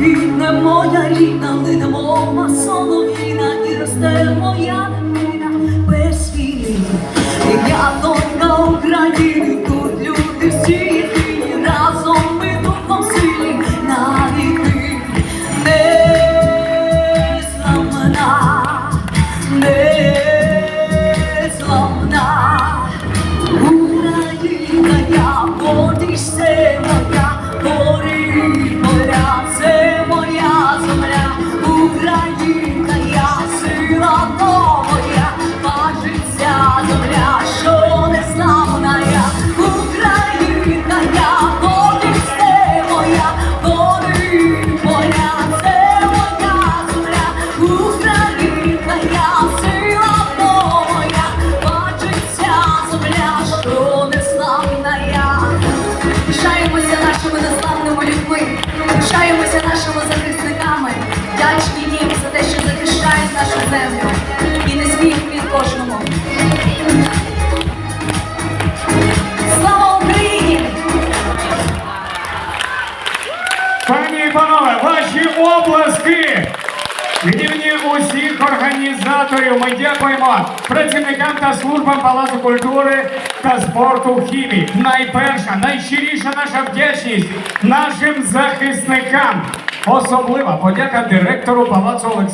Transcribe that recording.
Не моя рідна, не дамо солов'їна і росте моя. нашими захисниками, вдячні їм за те, що захищають нашу землю і не сміх від кожному. Слава Україні! Пані і панове, ваші області! Від усіх організаторів ми дякуємо працівникам та службам Палацу культури та спорту хімії. Найперша, найщиріша наша вдячність нашим захисникам. Особлива подяка директору Палацу Олександру.